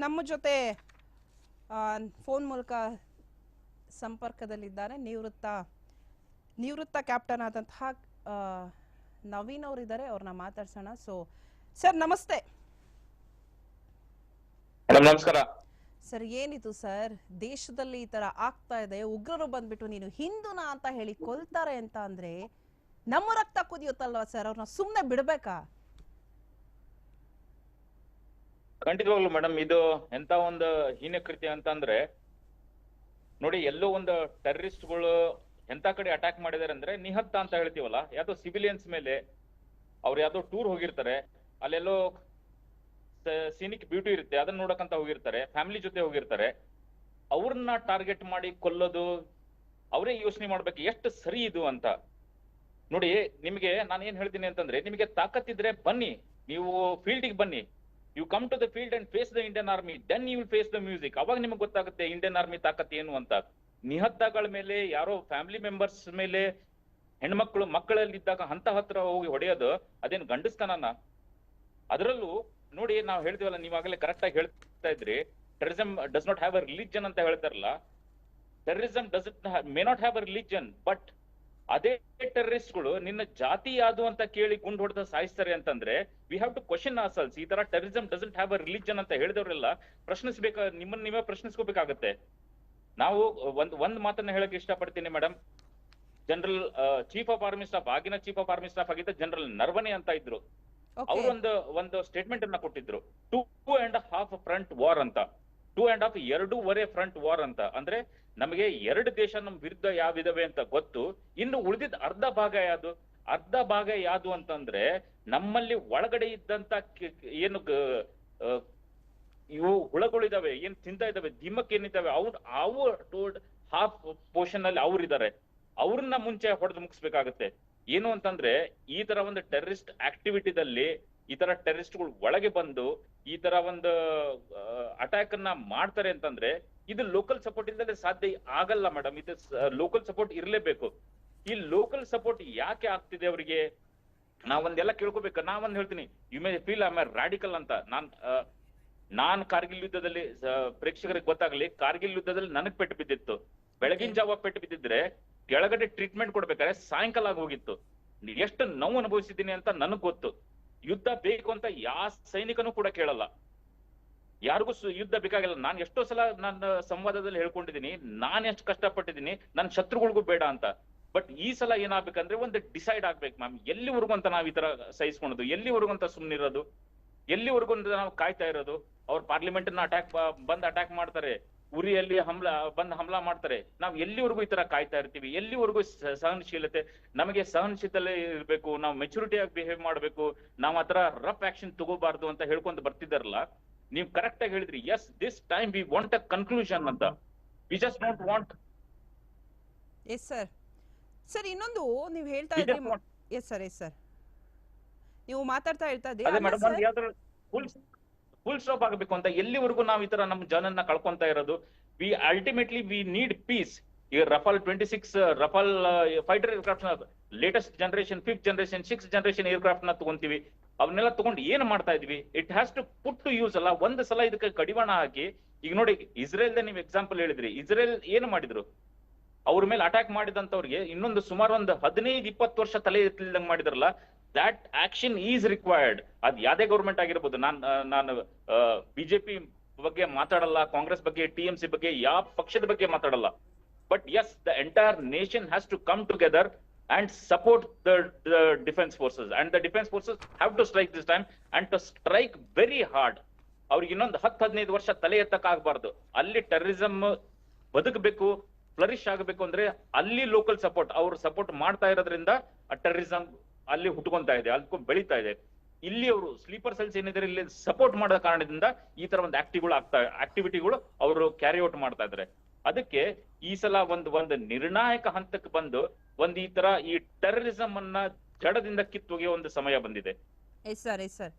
ನಮ್ಮ ಜೊತೆ ಫೋನ್ ಮೂಲಕ ಸಂಪರ್ಕದಲ್ಲಿದ್ದಾರೆ ನಿವೃತ್ತ ನಿವೃತ್ತ ಕ್ಯಾಪ್ಟನ್ ಆದಂತಹ ನವೀನ್ ಅವರಿದ್ದಾರೆ ಅವ್ರನ್ನ ಮಾತಾಡ್ಸೋಣ. ಸೊ ಸರ್ ನಮಸ್ತೆ. ನಮಸ್ಕಾರ. ಸರ್ ಏನಿದು ಸರ್? ದೇಶದಲ್ಲಿ ಈ ತರ ಆಗ್ತಾ ಇದೆ ಉಗ್ರರು ಬಂದ್ಬಿಟ್ಟು ನೀನು ಹಿಂದೂನ ಅಂತ ಹೇಳಿ ಕೊಲ್ತಾರೆ ಅಂತ ಅಂದ್ರೆ ನಮ್ಮ ರಕ್ತ ಕುದಿಯುತ್ತಲ್ವಾ ಸರ್? ಅವ್ರನ್ನ ಸುಮ್ಮನೆ ಬಿಡ್ಬೇಕಾ? ಖಂಡಿತವಾಗ್ಲು ಮೇಡಮ್ ಇದು ಎಂತ ಒಂದು ಹೀನ ಕೃತಿ ಅಂತಂದ್ರೆ, ನೋಡಿ, ಎಲ್ಲೋ ಒಂದು ಟೆರರಿಸ್ಟ್ಗಳು ಎಂತ ಕಡೆ ಅಟ್ಯಾಕ್ ಮಾಡಿದಾರೆ ಅಂದ್ರೆ ನಿಹತ್ತ ಅಂತ ಹೇಳ್ತೀವಲ್ಲ, ಯಾವ್ದೋ ಸಿವಿಲಿಯನ್ಸ್ ಮೇಲೆ ಅವ್ರು ಯಾವ್ದೋ ಟೂರ್ ಹೋಗಿರ್ತಾರೆ, ಅಲ್ಲೆಲ್ಲೋ ಸೀನಿಕ್ ಬ್ಯೂಟಿ ಇರುತ್ತೆ, ಅದನ್ನ ನೋಡಕಂತ ಹೋಗಿರ್ತಾರೆ ಫ್ಯಾಮಿಲಿ ಜೊತೆ ಹೋಗಿರ್ತಾರೆ, ಅವ್ರನ್ನ ಟಾರ್ಗೆಟ್ ಮಾಡಿ ಕೊಲ್ಲೋದು, ಅವರೇ ಯೋಚನೆ ಮಾಡ್ಬೇಕು, ಎಷ್ಟು ಸರಿ ಇದು ಅಂತ. ನೋಡಿ, ನಿಮಗೆ ನಾನು ಏನ್ ಹೇಳ್ತೀನಿ ಅಂತಂದ್ರೆ, ನಿಮಗೆ ತಾಕತ್ತಿದ್ರೆ ಬನ್ನಿ, ನೀವು ಫೀಲ್ಡಿಗೆ ಬನ್ನಿ. You come to the field and face the Indian army then you will face the music ಅವಾಗ ನಿಮಗೆ ಗೊತ್ತಾಗುತ್ತೆ ಇಂಡಿಯನ್ ಆರ್ಮಿ ತಾಕತ್ ಏನು ಅಂತ. ನಿಹತ್ತಗಳ ಮೇಲೆ, ಯಾರೋ ಫ್ಯಾಮಿಲಿ ಮೆಂಬರ್ಸ್ ಮೇಲೆ, ಹೆಣ್ಮಕ್ಳು ಮಕ್ಕಳಲ್ಲಿದ್ದಾಗ ಹಂತ ಹತ್ರ ಹೋಗಿ ಹೊಡೆಯೋದು, ಅದೇನು ಗಂಡಸ್ತನನ ಅದರಲ್ಲೂ ನೋಡಿ, ನಾವು ಹೇಳ್ತೀವಲ್ಲ ನೀವಾಗಲೇ ಕರೆಕ್ಟ್ ಆಗಿ ಹೇಳ್ತಾ ಇದ್ರಿ. Terrorism does not have a religion ಅಂತ ಹೇಳ್ತಾರಲ್ಲ. Terrorism does may not have a religion but ಅದೇ ಟೆರರಿಸ್ಟ್ಗಳು ನಿನ್ನ ಜಾತಿ ಯಾವುದು ಅಂತ ಕೇಳಿ ಗುಂಡ್ ಹೊಡೆದ ಸಾಯಿಸ್ತಾರೆ ಅಂತಂದ್ರೆ we have to question ourselves ಈ ತರ terrorism doesn't have a religion ಅಂತ ಹೇಳಿದವರೆಲ್ಲ ಪ್ರಶ್ನಿಸ್ಬೇಕ ನಿಮ್ಮನ್ನ ನೀವೇ ಪ್ರಶ್ನಿಸ್ಕೋಬೇಕಾಗತ್ತೆ. ನಾವು ಒಂದ್ ಒಂದ್ ಮಾತನ್ನ ಹೇಳಕ್ ಇಷ್ಟಪಡ್ತೀನಿ madam general chief of army staff ಆಗಿನ ಚೀಫ್ ಆಫ್ ಆರ್ಮಿ ಸ್ಟಾಫ್ ಆಗಿದ್ದ ಜನರಲ್ ನರ್ವನೆ ಅಂತ ಇದ್ರು. ಅವರು ಅವರೊಂದು ಒಂದು ಸ್ಟೇಟ್ಮೆಂಟ್ ಅನ್ನ ಕೊಟ್ಟಿದ್ರು. Two and half front war ಅಂತ. ಟೂ ಅಂಡ್ ಹಾಫ್ ಎರಡೂವರೆ ಫ್ರಂಟ್ ವಾರ್ ಅಂತ. ಅಂದ್ರೆ ನಮಗೆ ಎರಡು ದೇಶ ನಮ್ ವಿರುದ್ಧ ಯಾವಿದಾವೆ ಅಂತ ಗೊತ್ತು. ಇನ್ನು ಉಳಿದಿದ್ದ ಅರ್ಧ ಭಾಗ ಯಾವುದು? ಅರ್ಧ ಭಾಗ ಯಾವುದು ಅಂತಂದ್ರೆ ನಮ್ಮಲ್ಲಿ ಒಳಗಡೆ ಇದ್ದಂತ ಏನು ಇವು ಹುಳಗಳಿದಾವೆ ಏನ್ ತಿಂತ ಇದಾವೆ ದಿಮಕ್ ಏನಿದಾವೆ ಅವ್ರು ಅವು ಟೋಲ್ಡ್ ಹಾಫ್ ಪೋರ್ಷನ್ ಅಲ್ಲಿ ಅವ್ರಿದ್ದಾರೆ ಅವ್ರನ್ನ ಮುಂಚೆ ಹೊಡೆದು ಮುಗಿಸ್ಬೇಕಾಗತ್ತೆ. ಏನು ಅಂತಂದ್ರೆ ಈ ತರ ಒಂದು ಟೆರರಿಸ್ಟ್ ಆಕ್ಟಿವಿಟಿದಲ್ಲಿ ಈ ತರ ಟೆರರಿಸ್ಟ್ಗಳು ಒಳಗೆ ಬಂದು ಈ ತರ ಒಂದು ಅಟ್ಯಾಕ್ ಅನ್ನ ಮಾಡ್ತಾರೆ ಅಂತಂದ್ರೆ ಇದು ಲೋಕಲ್ ಸಪೋರ್ಟ್ ಇಲ್ಲದೆ ಸಾಧ್ಯ ಆಗಲ್ಲ ಮೇಡಮ್ ಇದು ಲೋಕಲ್ ಸಪೋರ್ಟ್ ಇರಲೇಬೇಕು. ಈ ಲೋಕಲ್ ಸಪೋರ್ಟ್ ಯಾಕೆ ಆಗ್ತಿದೆ ಅವರಿಗೆ? ನಾವೊಂದೆಲ್ಲ ಕೇಳ್ಕೋಬೇಕು. ನಾವೊಂದ್ ಹೇಳ್ತೀನಿ. You may feel I radical ಅಂತ. ನಾನ್ ನಾನ್ ಕಾರ್ಗಿಲ್ ಯುದ್ಧದಲ್ಲಿ ಪ್ರೇಕ್ಷಕರಿಗೆ ಗೊತ್ತಾಗ್ಲಿ, ಕಾರ್ಗಿಲ್ ಯುದ್ಧದಲ್ಲಿ ನನಗ್ ಪೆಟ್ಟು ಬಿದ್ದಿತ್ತು. ಬೆಳಗಿನ ಜಾವ ಪೆಟ್ಟು ಬಿದ್ದಿದ್ರೆ ಕೆಳಗಡೆ ಟ್ರೀಟ್ಮೆಂಟ್ ಕೊಡ್ಬೇಕಾದ್ರೆ ಸಾಯಂಕಾಲ ಆಗಿ ಹೋಗಿತ್ತು. ಎಷ್ಟು ನೋವು ಅನುಭವಿಸಿದ್ದೀನಿ ಅಂತ ನನಗ್ ಗೊತ್ತು. ಯುದ್ಧ ಬೇಕು ಅಂತ ಯಾವ ಸೈನಿಕನೂ ಕೂಡ ಕೇಳಲ್ಲ. ಯಾರಿಗೂ ಯುದ್ಧ ಬೇಕಾಗಿಲ್ಲ. ನಾನು ಎಷ್ಟೋ ಸಲ ನನ್ನ ಸಂವಾದದಲ್ಲಿ ಹೇಳ್ಕೊಂಡಿದ್ದೀನಿ. ನಾನು ಎಷ್ಟು ಕಷ್ಟಪಟ್ಟಿದ್ದೀನಿ. ನನ್ನ ಶತ್ರುಗಳಿಗೂ ಬೇಡ ಅಂತ. ಬಟ್ ಈ ಸಲ ಏನಾಗ್ಬೇಕಂದ್ರೆ ಒಂದು ಡಿಸೈಡ್ ಆಗ್ಬೇಕು ಮ್ಯಾಮ್. ಎಲ್ಲಿವರೆಗೂ ಅಂತ ನಾವ್ ಈ ತರ ಸಹಿಸ್ಕೊಳೋದು? ಎಲ್ಲಿವರೆಗೂ ಅಂತ ಸುಮ್ನಿರೋದು? ಎಲ್ಲಿವರೆಗೂ ಅಂತ ನಾವು ಕಾಯ್ತಾ ಇರೋದು? ಅವ್ರ ಪಾರ್ಲಿಮೆಂಟ್ ಅಟ್ಯಾಕ್ ಬಂದ್ ಅಟ್ಯಾಕ್ ಮಾಡ್ತಾರೆ. ಉರಿಯಲ್ಲಿ ಹಮ್ಲ ಬಂದ್ ಹಮ್ಲ ಮಾಡ್ತಾರೆ. ನಾವ್ ಎಲ್ಲಿವರೆಗೂ ಈ ತರ ಕಾಯ್ತಾ ಇರ್ತೀವಿ? ಎಲ್ಲಿವರೆಗೂ ಸಹನಶೀಲತೆ? ನಮಗೆ ಸಹನಶೀಲತೆ ಇರ್ಬೇಕು ನಾವು ಮೆಚುರಿಟಿ ಆಗಿ ಬಿಹೇವ್ ಮಾಡ್ಬೇಕು ನಾವ್ ಆತರ ರಫ್ ಆಕ್ಷನ್ ತಗೋಬಾರ್ದು ಅಂತ ಹೇಳ್ಕೊಂತ ಬರ್ತಿದಾರಲ್ಲ ನೀವು ಕರೆಕ್ಟ್ ಆಗಿ ಹೇಳಿದ್ರಿ yes this time we want a conclusion ಅಂತ. We just don't want yes sir sir ಇನ್ನೊಂದು ನೀವು ಹೇಳ್ತಾ ಇದ್ರಿ ಎಸ್ ಸರ್ ಎಸ್ ಸರ್ ನೀವು ಮಾತಾಡ್ತಾ ಹೇಳ್ತಾ ಇದ್ರಿ ಫುಲ್ ಸ್ಟಾಪ್ ಆಗಬೇಕು ಅಂತ ಎಲ್ಲಿವರೆಗೂ ನಾವು ಈ ತರ ನಮ್ಮ ಜನನ್ನ ಕಳ್ಕೊಂತ ಇರೋದು? We ultimately we need peace ಈಗ Rafale twenty six Rafale fighter aircraft latest generation fifth generation six generation ಏರ್ಕ್ರಾಫ್ಟ್ನ ತಗೊಂತೀವಿ. ಅವನ್ನೆಲ್ಲ ತಗೊಂಡು ಏನ್ ಮಾಡ್ತಾ ಇದ್ವಿ? It has to put to use ಅಲ್ಲ, ಒಂದ್ ಸಲ ಇದಕ್ಕೆ ಕಡಿವಾಣ ಹಾಕಿ, ಈಗ ನೋಡಿ ಇಸ್ರೇಲ್ ನೀವು ಎಕ್ಸಾಂಪಲ್ ಹೇಳಿದ್ರಿ. ಇಸ್ರೇಲ್ ಏನು ಮಾಡಿದ್ರು? ಅವ್ರ ಮೇಲೆ ಅಟ್ಯಾಕ್ ಮಾಡಿದಂತವ್ರಿಗೆ ಇನ್ನೊಂದು ಸುಮಾರು ಒಂದು ಹದಿನೈದು, ಇಪ್ಪತ್ತು ವರ್ಷ ತಲೆ ಎತ್ತಲಿಲ್ದಂಗ್ ಮಾಡಿದ್ರಲ್ಲ ದಟ್ ಆಕ್ಷನ್ ಈಸ್ ರಿಕ್ವೈರ್ಡ್ ಅದ್ ಯಾವುದೇ ಗೌರ್ಮೆಂಟ್ ಆಗಿರ್ಬೋದು. ನಾನ್ ನಾನು ಬಿಜೆಪಿ ಬಗ್ಗೆ ಮಾತಾಡಲ್ಲ, ಕಾಂಗ್ರೆಸ್ ಬಗ್ಗೆ ಟಿ ಎಂ ಸಿ ಬಗ್ಗೆ, ಯಾವ ಪಕ್ಷದ ಬಗ್ಗೆ ಮಾತಾಡಲ್ಲ. But yes the entire nation has to come together and support the defence forces and the defence forces have to strike this time and to strike very hard ಅವ್ರಿಗೆ ಇನ್ನೊಂದು ಹತ್ತು, ಹದಿನೈದು ವರ್ಷ ತಲೆ ಎತ್ತಕ್ಕಾಗಬಾರ್ದು ಅಲ್ಲಿ ಟೆರರಿಸಮ್ ಬದುಕಬೇಕು ಫ್ಲರಿಶ್ ಆಗಬೇಕು ಅಂದ್ರೆ ಅಲ್ಲಿ ಲೋಕಲ್ ಸಪೋರ್ಟ್ ಅವ್ರು ಸಪೋರ್ಟ್ ಮಾಡ್ತಾ ಇರೋದ್ರಿಂದ ಟೆರರಿಸಂ ಅಲ್ಲಿ ಹುಟ್ಕೊಂತ ಇದೆ, ಅಲ್ಲಿ ಬೆಳೀತಾ ಇದೆ. ಇಲ್ಲಿ ಅವರು ಸ್ಲೀಪರ್ ಸೆಲ್ಸ್ ಏನಿದ್ದಾರೆ ಇಲ್ಲಿ ಸಪೋರ್ಟ್ ಮಾಡೋ ಕಾರಣದಿಂದ ಈ ತರ ಒಂದು ಆಕ್ಟಿವ್ಗಳು ಆಗ್ತಾ ಆಕ್ಟಿವಿಟಿಗಳು ಅವರು ಕ್ಯಾರಿ ಔಟ್ ಮಾಡ್ತಾ ಇದ್ದಾರೆ ಅದಕ್ಕೆ ಈ ಸಲ ಒಂದು ಒಂದು ನಿರ್ಣಾಯಕ ಹಂತಕ್ಕೆ ಬಂದು ಒಂದು ಈ ತರ ಈ ಟೆರರಿಸಂ ಅನ್ನ ಜಡದಿಂದ ಕಿತ್ತೊಗೆಯುವ ಒಂದು ಸಮಯ ಬಂದಿದೆ. Sir sir.